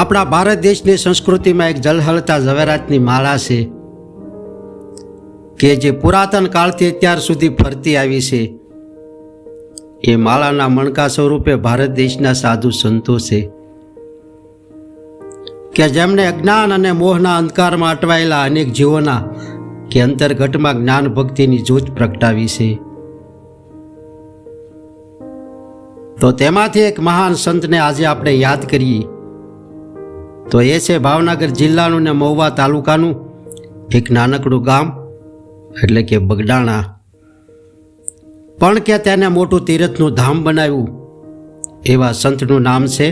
આપણા ભારત દેશની સંસ્કૃતિમાં એક જલહલતા ઝવેરાતની માળા છે કે જે પુરાતન કાળથી અત્યાર સુધી ફરતી આવી છે. એ માળાના મણકા સ્વરૂપે ભારત દેશના સાધુ સંતો છે. કે જેમણે અજ્ઞાન અને મોહના અંધકારમાં અટવાયેલા અનેક જીવોના કે અંતર્ગટમાં જ્ઞાન ભક્તિની જોત પ્રગટાવી છે. તો તેમાંથી એક મહાન સંતને આજે આપણે યાદ કરીએ. તો એ છે ભાવનગર જિલ્લાનું ને મહુવા તાલુકાનું એક નાનકડું ગામ, એટલે કે બગડાણા. પણ કે તેને મોટું તીરથનું ધામ બનાવ્યું, એવા સંતનું નામ છે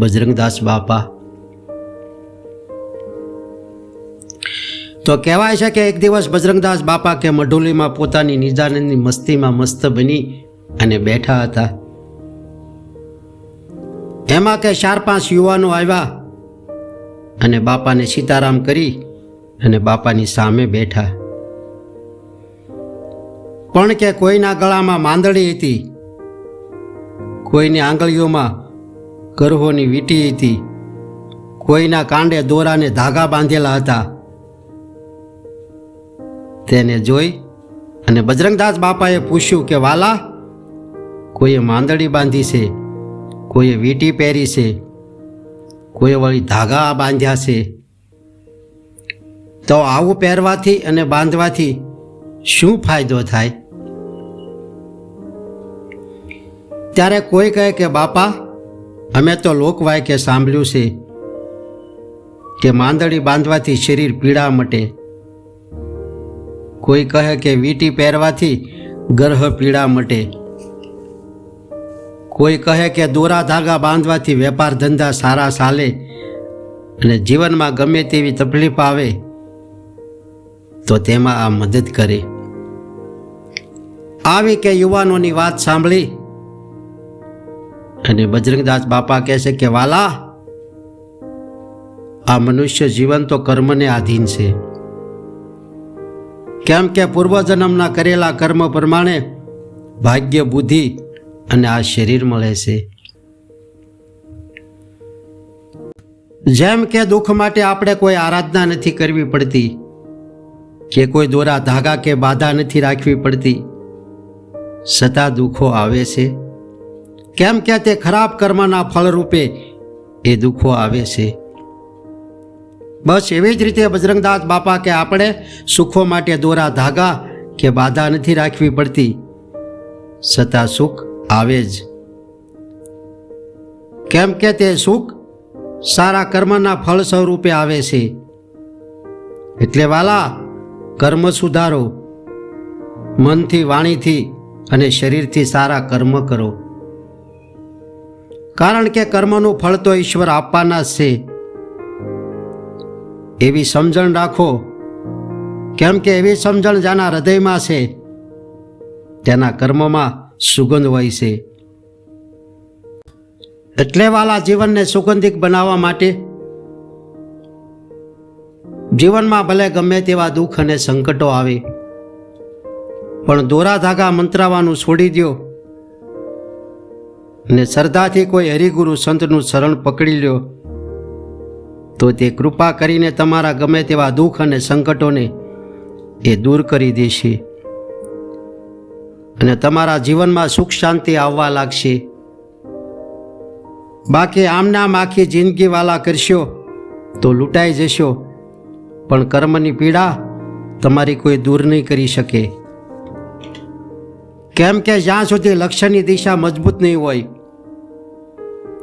બજરંગદાસ બાપા. તો કહેવાય છે કે એક દિવસ બજરંગદાસ બાપા કે મઢોલીમાં પોતાની નિજાનંદની મસ્તીમાં મસ્ત બની અને બેઠા હતા. એમાં કે ચાર પાંચ યુવાનો આવ્યા અને બાપાને સીતારામ કરી અને બાપાની સામે બેઠા. પણ કે કોઈના ગળામાં માંદડી હતી, કોઈની આંગળીઓમાં ગરહોની વીંટી હતી, કોઈના કાંડે દોરાને ધાગા બાંધેલા હતા, તેને જોઈ અને બજરંગદાસ બાપાએ પૂછ્યું કે, વાલા, કોઈએ માંદડી બાંધી છે, કોઈએ વીંટી પહેરી છે કોઈ વળી ધાગા બાંધ્યા છે તો આવું પહેરવાથી અને બાંધવાથી શું ફાયદો થાય? ત્યારે કોઈ કહે કે, બાપા, અમે તો લોકવાયકે સાંભળ્યું છે કે માંદડી બાંધવાથી શરીર પીડા મટે. કોઈ કહે કે, વીંટી પહેરવાથી ગર્હ પીડા મટે. કોઈ કહે કે દોરા ધાગા બાંધવાથી વેપાર ધંધા સારા ચાલે અને જીવનમાં ગમે તેવી તકલીફ આવે તો તેમાં આ મદદ કરે. આવી કે યુવાનોની વાત સાંભળી અને બજરંગદાસ બાપા કહે છે કે, વાલા, આ મનુષ્ય જીવન તો કર્મને આધીન છે. કેમ કે પૂર્વજન્મના કરેલા કર્મ પ્રમાણે ભાગ્ય બુદ્ધિ અને આ શરીર મળે છે. જેમ કે દુઃખ માટે આપણે કોઈ આરાધના નથી કરવી પડતી, કે કોઈ દોરા ધાગા કે બાધા નથી રાખવી પડતી છતાં દુઃખો આવે છે. કેમ કે તે ખરાબ કર્મના ફળરૂપે એ દુઃખો આવે છે. બસ એવી જ રીતે બજરંગદાસ બાપા કે આપણે સુખો માટે દોરા ધાગા કે બાધા નથી રાખવી પડતી છતાં સુખ આવે જ. કેમ કે તે સુખ સારા કર્મના ફળ સ્વરૂપે આવે છે. એટલે વાલા, કર્મ સુધારો. મનથી, વાણીથી અને શરીરથી સારા કર્મ કરો. કારણ કે કર્મનું ફળ તો ઈશ્વર આપવાના જ છે. એવી સમજણ રાખો. કેમ કે એવી સમજણ જેના હૃદયમાં છે. તેના કર્મમાં સુગંધ હોય છે. એટલે વાલા જીવનને સુગંધિક બનાવવા માટે જીવનમાં ભલે ગમે તેવા દુઃખ અને સંકટો આવે, પણ દોરા ધાગા મંત્રાવાનું છોડી દો ને શ્રદ્ધાથી કોઈ હરિગુરુ સંતનું શરણ પકડી લ્યો. તો તે કૃપા કરીને તમારા ગમે તેવા દુઃખ અને સંકટોને એ દૂર કરી દેશે. અને તમારા જીવનમાં સુખ શાંતિ આવવા લાગશે. બાકી આમનામ આખી જિંદગીવાલા કરશો તો લૂંટાઈ જશો. પણ કર્મની પીડા તમારી કોઈ દૂર નહીં કરી શકે. કેમ કે જ્યાં સુધી લક્ષ્યની દિશા મજબૂત નહીં હોય,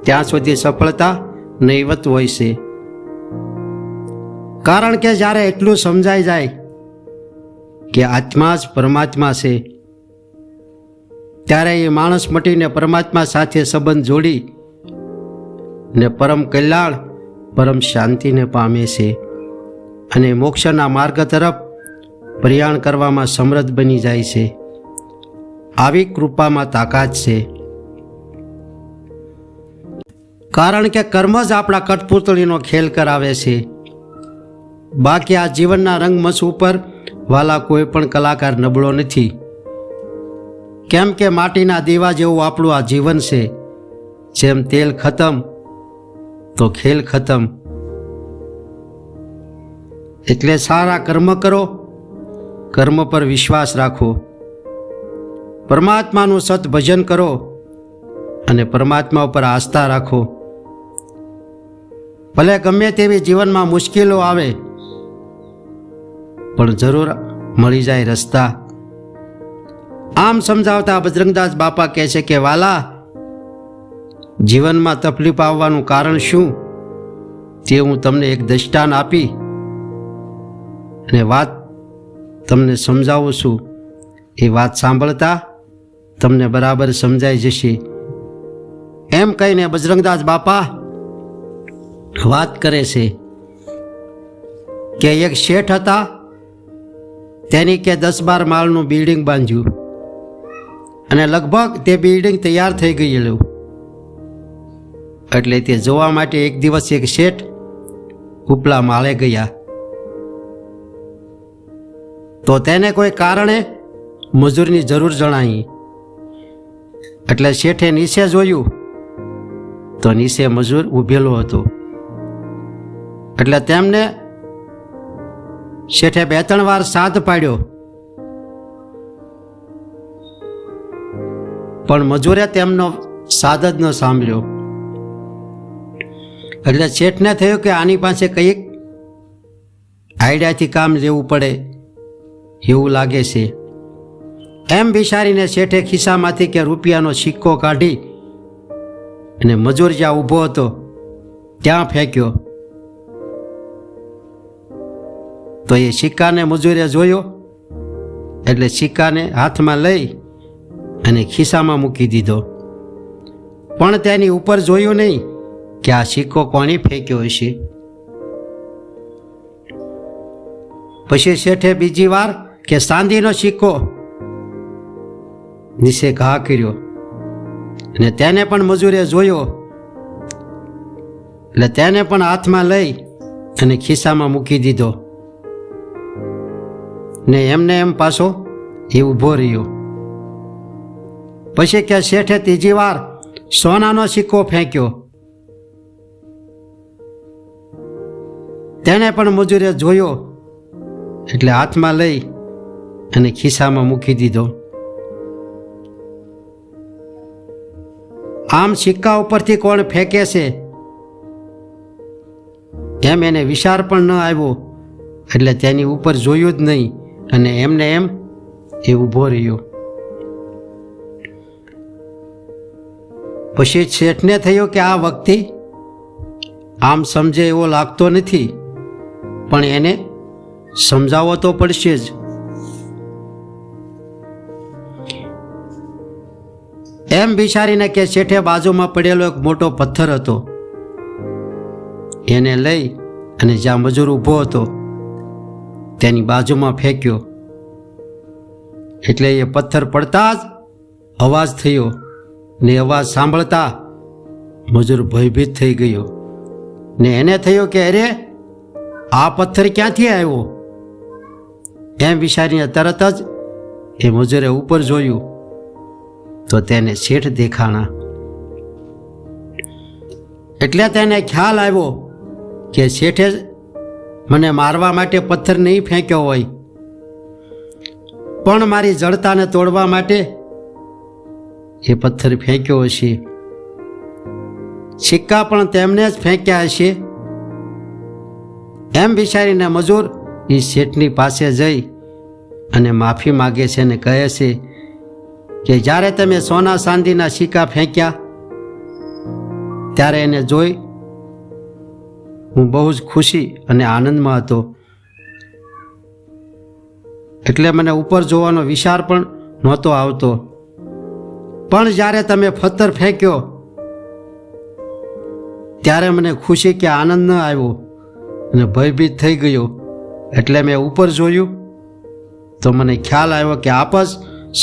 ત્યાં સુધી સફળતા નહીવત હોય છે. કારણ કે જ્યારે એટલું સમજાઈ જાય કે આત્મા જ પરમાત્મા છે ત્યારે એ માણસ મટીને પરમાત્મા સાથે સંબંધ જોડી ને પરમ કલ્યાણ, પરમ શાંતિને પામે છે અને મોક્ષના માર્ગ તરફ પ્રયાણ કરવામાં સમૃદ્ધ બની જાય છે. આવી કૃપામાં તાકાત છે. કારણ કે કર્મ જ આપણા કઠપૂતળીનો ખેલ કરાવે છે. બાકી આ જીવનના રંગમંચ ઉપર વાલા કોઈ પણ કલાકાર નબળો નથી. કેમ કે માટીના દીવા જેવું આપણું આ જીવન છે, જેમ તેલ ખતમ, તો ખેલ ખતમ. એટલે સારા કર્મ કરો, કર્મ પર વિશ્વાસ રાખો. પરમાત્માનું સત ભજન કરો અને પરમાત્મા ઉપર આસ્થા રાખો. ભલે ગમે તેવી જીવનમાં મુશ્કેલીઓ આવે, પણ જરૂર મળી જાય રસ્તા. આમ સમજાવતા બજરંગદાસ બાપા કહે છે કે, વાલા, જીવનમાં તકલીફ આવવાનું કારણ શું? તે હું તમને એક દ્રષ્ટાન આપી અને વાત તમને સમજાવું છું. એ વાત સાંભળતા તમને બરાબર સમજાઈ જશે. એમ કહીને બજરંગદાસ બાપા વાત કરે છે કે એક શેઠ હતા, તેની કે દસ બાર માળનું બિલ્ડિંગ બાંધ્યું. અને લગભગ તે બિલ્ડિંગ તૈયાર થઈ ગયેલું. એટલે તે જોવા માટે એક દિવસ એક શેઠ ઉપલા માળે ગયા. તો તેને કોઈ કારણે મજૂરની જરૂર જણાઈ. એટલે શેઠે નીચે જોયું. તો નીચે મજૂર ઊભેલો હતો. એટલે તેમને શેઠે બે ત્રણ વાર સાથ પાડ્યો. પણ મજૂરે તેમનો સાદ જ ન સાંભળ્યો. એટલે શેઠને થયું કે આની પાસે કંઈક આઈડિયાથી કામ લેવું પડે એવું લાગે છે. એમ વિચારીને શેઠે ખિસ્સામાંથી કે રૂપિયાનો સિક્કો કાઢી અને મજૂર જ્યાં ઊભો હતો ત્યાં ફેંક્યો. તો એ સિક્કાને મજૂરે જોયો એટલે સિક્કાને હાથમાં લઈ અને ખિસ્સામાં મૂકી દીધો. પણ તેની ઉપર જોયું નહીં કે આ સિક્કો કોણે ફેંક્યો હશે. પછી શેઠે બીજી વાર કે સાંધીનો સિક્કો નિશે ઘા કર્યો અને તેને પણ મજૂરે જોયો. એટલે તેને પણ હાથમાં લઈ અને ખિસ્સામાં મૂકી દીધો. ને એમને એમ પાછો એ ઊભો રહ્યો. પછી કે શેઠે ત્રીજી વાર સોનાનો સિક્કો ફેંક્યો. તેણે પણ મજૂરે જોયો, એટલે હાથમાં લઈ અને ખિસ્સામાં મૂકી દીધો. આમ સિક્કા ઉપરથી કોણ ફેંકે છે? એમ એને વિચાર પણ ન આવ્યો, એટલે તેની ઉપર જોયું જ નહીં અને એમને એમ એ ઊભો રહ્યો. પછી શેઠને થયું કે આ વ્યક્તિ આમ સમજે એવો લાગતો નથી, પણ એને સમજાવવો તો પડશે જ. એમ વિચારીને કે શેઠે બાજુમાં પડેલો એક મોટો પથ્થર હતો. એને લઈ અને જ્યાં મજૂર ઊભો હતો, તેની બાજુમાં ફેંક્યો. એટલે એ પથ્થર પડતા જ અવાજ થયો. ને અવાજ સાંભળતા મજૂર ભયભીત થઈ ગયો. ને એને થયો કે, અરે, આ પથ્થર ક્યાંથી આવ્યો? એમ વિચારીને તરત જ એ મજૂરે ઉપર જોયું. તો તેને શેઠ દેખાણા. એટલે તેને ખ્યાલ આવ્યો કે શેઠે મને મારવા માટે પથ્થર નહીં ફેંક્યો હોય. પણ મારી જડતાને તોડવા માટે એ પથ્થર ફેંક્યો હશે. સિક્કા પણ તેમને જ ફેંક્યા હશે. એમ વિચારીને મજૂર એ શેઠની પાસે જઈ અને માફી માગે છે અને કહે છે કે, જ્યારે તમે સોના ચાંદીના સિક્કા ફેંક્યા, ત્યારે એને જોઈ હું બહુ જ ખુશી અને આનંદમાં હતો. એટલે મને ઉપર જોવાનો વિચાર પણ નહોતો આવતો. પણ જ્યારે તમે પથ્થર ફેંક્યો, ત્યારે મને ખુશી કે આનંદ ન આવ્યો અને ભયભીત થઈ ગયો. એટલે મેં ઉપર જોયું, તો મને ખ્યાલ આવ્યો કે આપસ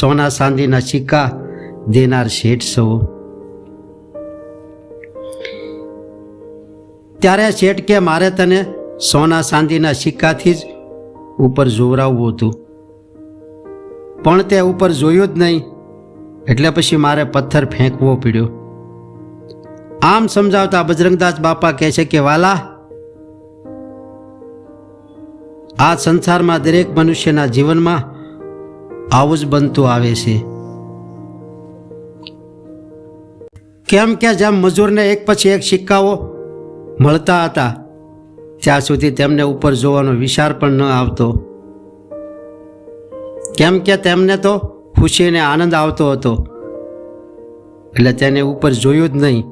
સોના ચાંદીના સિક્કા દેનાર શેઠ સૌ ત્યારે શેઠ કે, મારે તને સોના ચાંદીના સિક્કાથી જ ઉપર જોવરાવવું હતું. પણ તે ઉપર જોયું જ નહીં. એટલે પછી મારે પથ્થર ફેંકવો પડ્યો. આમ સમજાવતા બજરંગદાસ બાપા કહે છે કે, વાલા, આ સંસારમાં દરેક મનુષ્યના જીવનમાં આવું જ બનતું આવે છે. કેમ કે જેમ મજૂરને એક પછી એક સિક્કાઓ મળતા હતા, ત્યાં સુધી તેમને ઉપર જોવાનો વિચાર પણ ન આવતો. કેમ કે તેમને તો ખુશીને આનંદ આવતો હતો. એટલે તેને ઉપર જોયું જ નહીં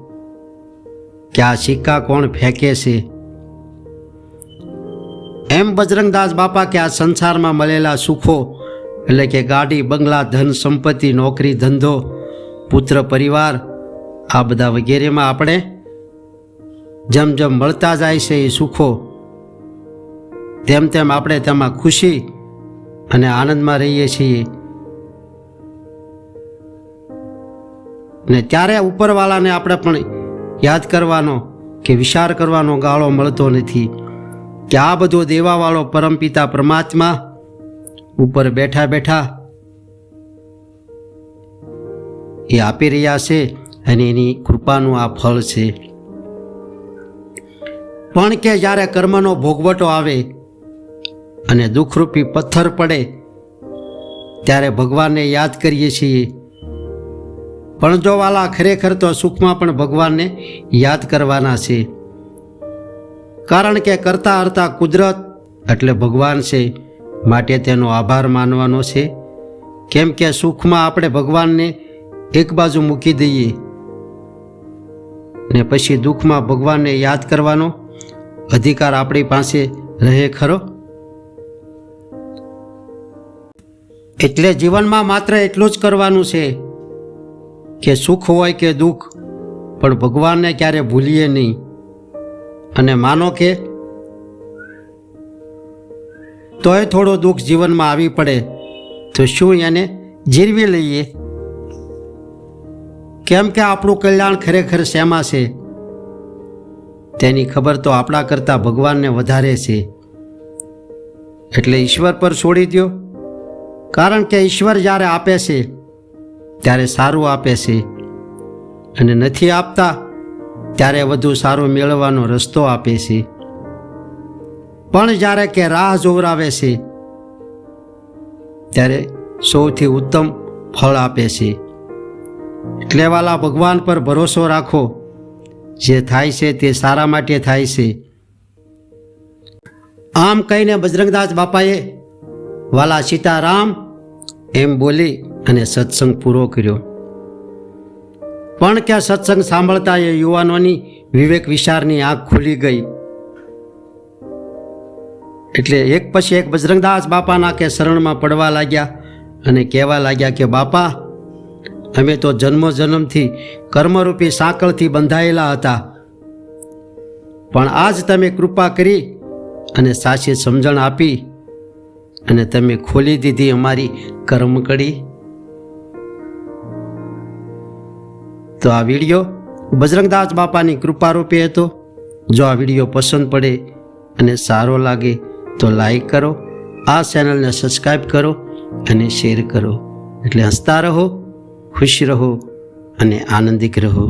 કે આ સિક્કા કોણ ફેંકે છે. એમ બજરંગદાસ બાપા કે આ સંસારમાં મળેલા સુખો, એટલે કે ગાડી, બંગલા, ધન, સંપત્તિ, નોકરી, ધંધો, પુત્ર, પરિવાર, આ બધા વગેરેમાં આપણે જેમ જેમ મળતા જાય છે એ સુખો, તેમ તેમ આપણે તેમાં ખુશી અને આનંદમાં રહીએ છીએ. ને ત્યારે ઉપરવાળાને આપણે પણ યાદ કરવાનો કે વિચાર કરવાનો ગાળો મળતો નથી કે આ બધો દેવાવાળો પરમપિતા પરમાત્મા ઉપર બેઠા બેઠા એ આપી રહ્યા છે અને એની કૃપાનું આ ફળ છે. પણ કે જ્યારે કર્મનો ભોગવટો આવે અને દુઃખરૂપી પથ્થર પડે, ત્યારે ભગવાનને યાદ કરીએ છીએ પણ જો ખરેખર તો સુખમાં પણ ભગવાનને યાદ કરવાના છે. કારણ કે કરતા હરતા કુદરત એટલે ભગવાન છે, માટે તેનો આભાર માનવાનો છે. કેમ કે સુખમાં આપણે ભગવાનને એક બાજુ મૂકી દઈએ ને પછી દુઃખમાં ભગવાનને યાદ કરવાનો અધિકાર આપણી પાસે રહે ખરો? એટલે જીવનમાં માત્ર એટલું જ કરવાનું છે. કે સુખ હોય કે દુઃખ, પણ ભગવાનને ક્યારે ભૂલીએ નહીં. અને માનો કે તોય થોડો દુઃખ જીવનમાં આવી પડે, તો શું એને જીરવી લઈએ? કેમ કે આપણું કલ્યાણ ખરેખર શેમાં છે? તેની ખબર તો આપણા કરતાં ભગવાનને વધારે છે. એટલે ઈશ્વર પર છોડી દો કારણ કે ઈશ્વર જ્યારે આપે છે ત્યારે સારું આપે છે. અને નથી આપતા, ત્યારે વધુ સારું મેળવવાનો રસ્તો આપે છે. પણ જ્યારે કે રાહ જોવરાવે છે, ત્યારે સૌથી ઉત્તમ ફળ આપે છે. એટલે વાલા ભગવાન પર ભરોસો રાખો, જે થાય છે તે સારા માટે થાય છે. આમ કહીને બજરંગદાસ બાપાએ, વાલા સીતારામ એમ બોલી અને સત્સંગ પૂરો કર્યો. પણ ક્યાં સત્સંગ સાંભળતા એ યુવાનોની વિવેક વિચારની આંખ ખુલી ગઈ. એટલે એક પછી એક બજરંગદાસ બાપાના કે શરણમાં પડવા લાગ્યા અને કહેવા લાગ્યા કે, બાપા, અમે તો જન્મ જન્મથી કર્મરૂપી સાંકળથી બંધાયેલા હતા. પણ આજ તમે કૃપા કરી અને સાચી સમજણ આપી અને તમે ખોલી દીધી અમારી કર્મકડી. તો આ વીડિયો બજરંગદાસ બાપાની કૃપારૂપે હતો. જો આ વીડિયો પસંદ પડે અને સારો લાગે તો લાઈક કરો, આ ચેનલને સબસ્ક્રાઈબ કરો અને શેર કરો. એટલે હસતા રહો, ખુશ રહો અને આનંદિત રહો.